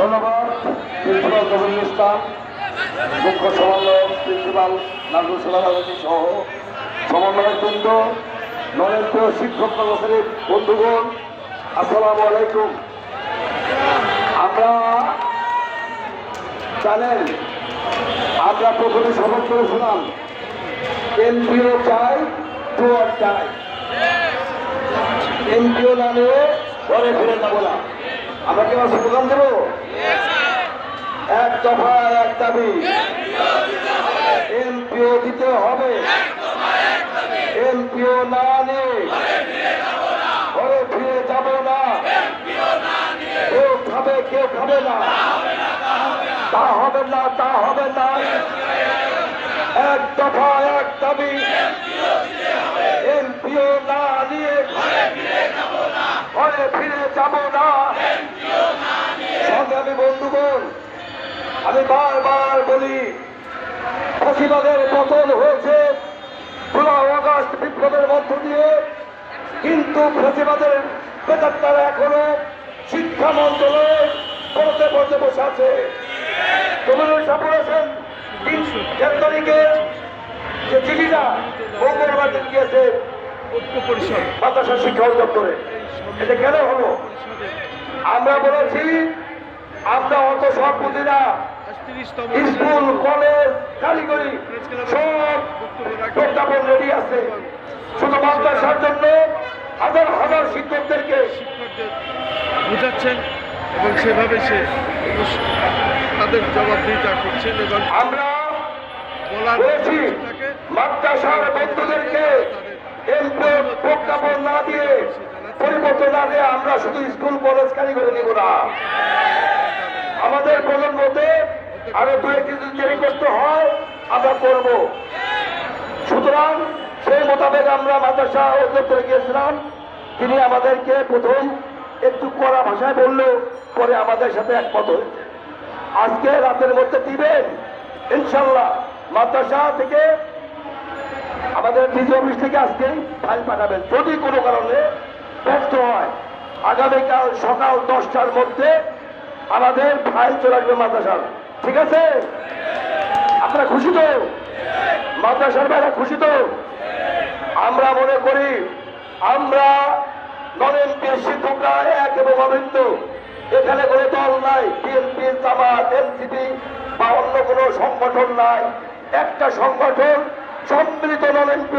ধন্যবাদ, প্রিন্সিপাল জমিনুল ইসলাম, মুখ্য সমন্বয়ক প্রিন্সিপাল নাজরুল সালাম সহ সমন্বয়কবৃন্দ নরেন্দ্র শিক্ষক কর্মচারী বন্ধুগণ, আসসালামু আলাইকুম। আমরা জানেন আমরা প্রথমে শপথ করেছিলাম। এমপিও চাই টুয়ার চাই। এমপিও না নিয়ে ঘরে ফিরে যাব না। আমরা কি আমার স্লোগান দেবো এক দফা এক দাবি। এমপিও দিতে হবে। এমপিও না নিয়ে ফিরে যাব না। কেউ খাবে কেউ খাবে না। তা হবে না, তা হবে না। এক দফা, এক দাবি। এমপিও না নিয়ে ঘরে ফিরে যাব না। সংগ্রামী বন্ধুগণ, আমি বারবার বলি ফসিবাদের পতন হয়েছে। জুলাই, আগস্ট বিপ্লবের মধ্য দিয়ে, কিন্তু ফসিবাদের বেতার এখনও শিক্ষা মন্ত্রণালয়ে পড়তে পড়তে বসে আছে। চার তারিখে যে চিঠিটা মঙ্গলবার দিন গিয়েছে ঐক্য পরিষদ। মাদ্রাসা শিক্ষা অধিদপ্তরে এটা কেন হলো? আমরা বলেছি আমরা অত সব বুঝি না। স্কুল কলেজ কারিগরি সব প্রজ্ঞাপন রেডি আছে। শুধু মাদ্রাসার জন্য হাজার হাজার শিক্ষকদেরকে শিক্ষকদের বোঝাচ্ছেন এবং সেভাবে সে তাদের জবাবদিহিতা করছেন এবং আমরা বলেছি মাদ্রাসার বন্ধুদেরকে দিয়ে পরিবর্তন না দিয়ে আমরা শুধু স্কুল, কলেজ কারিগরি নিব না। আমাদের প্রজন্মতে আরও দু একটি যদি দেরি করতে হয়, আমরা করব। সুতরাং সেই মোতাবেক আমরা মাদ্রাসা অধ্যক্ষে গিয়েছিলাম। তিনি আমাদেরকে প্রথম একটু কড়া ভাষায় বললেও পরে আমাদের সাথে একমত হয়েছে। আজকে রাতের মধ্যে দিবেন, ইনশাল্লাহ মাদ্রাসা থেকে আমাদের নিজ অফিস থেকে আজকে ফাইল পাঠাবেন। যদি কোনো কারণে ব্যর্থ হয়, আগামীকাল সকাল দশটার মধ্যে আমাদের ফাইল চলে আসবে মাদ্রাসার। ঠিক আছে? আপনারা খুশি তো? মাদ্রাসার বেলা খুশি তো? আমরা মনে করি, আমরা এমপি শিক্ষকরা এক এবং অভিন্ন। এখানে কোনো দল নাই, বিএনপি, জামাত, এনসিপি বা অন্য কোনো সংগঠন নাই। একটা সংগঠন সম্মিলিত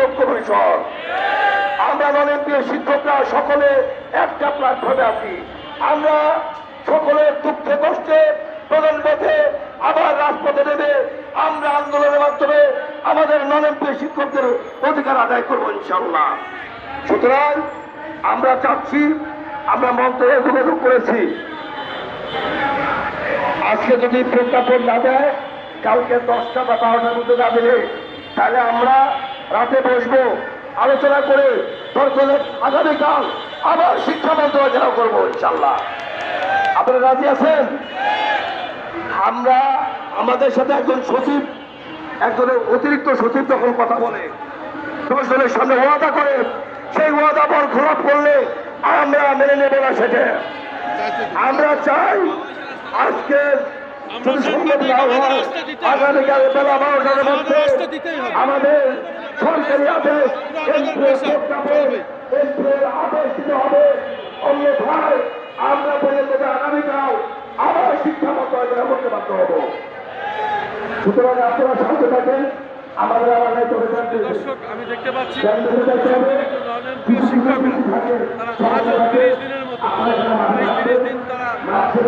ঐক্য পরিষদ আমরা এমপি শিক্ষকরা সকলে একটা প্ল্যাটফর্মে আছি। আমরা সকলের দুঃখে কষ্টে প্রধান পথে আবার রাজপথে নেমে আমরা আন্দোলনের মাধ্যমে আমাদের এমপি শিক্ষকদের অধিকার আদায় করব ইনশাল্লাহ সুতরাং আমরা চাচ্ছি, আমরা মন্ত্রে যোগাযোগ করেছি। আজকে যদি প্রজ্ঞাপন না দেয়, কালকে দশটা বা বারোটার মধ্যে না দিলে তাহলে আমরা রাতে বসবো, আলোচনা করে দরকার আগামীকাল আবার শিক্ষা মন্ত্রণালয় করব ইনশাল্লাহ আপনারা রাজি আছেন? আমরা আমাদের সাথে একজন সচিব, একজনের অতিরিক্ত সচিব যখন কথা বলে দশজনের সামনে ওয়াদা করে, সেই ওয়াদা পর খোলাপ করলে আমরা মেনে নেব না সেটা। আমরা চাই আজকে আগামীকাল বেলা বারোটার মধ্যে আমাদের সরকারি আদেশ আদেশ দিতে হবে। অন্যথায় আমরা পর্যন্ত আগামীকাল আবার শিক্ষা মন্ত্রণালয় করতে বাধ্য হব। সুতরাং আপনারা শান্ত থাকেন আমাদের আমার নাই দর্শক আমি দেখতে পাচ্ছি শিক্ষকরা তারা আজও তিরিশ দিনের মতো এই তিরিশ দিন তারা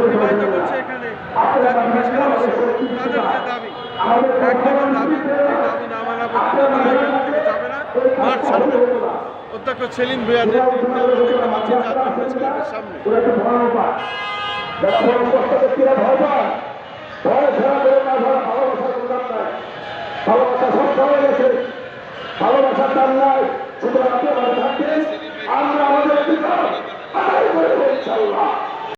অতিবাহিত করছে এখানে জাতীয় প্রেস ক্লাবে বসে। দাবি এক নম্বর দাবি দাবি না মানা তারা মাঠ ছাড়বে। অধ্যক্ষ সেলিম ভুইয়ার নেতৃত্বে আমরা দেখতে পাচ্ছি ভয় ভয় ভয় ভালোবাসা দাম নাই। আমরা আমাদের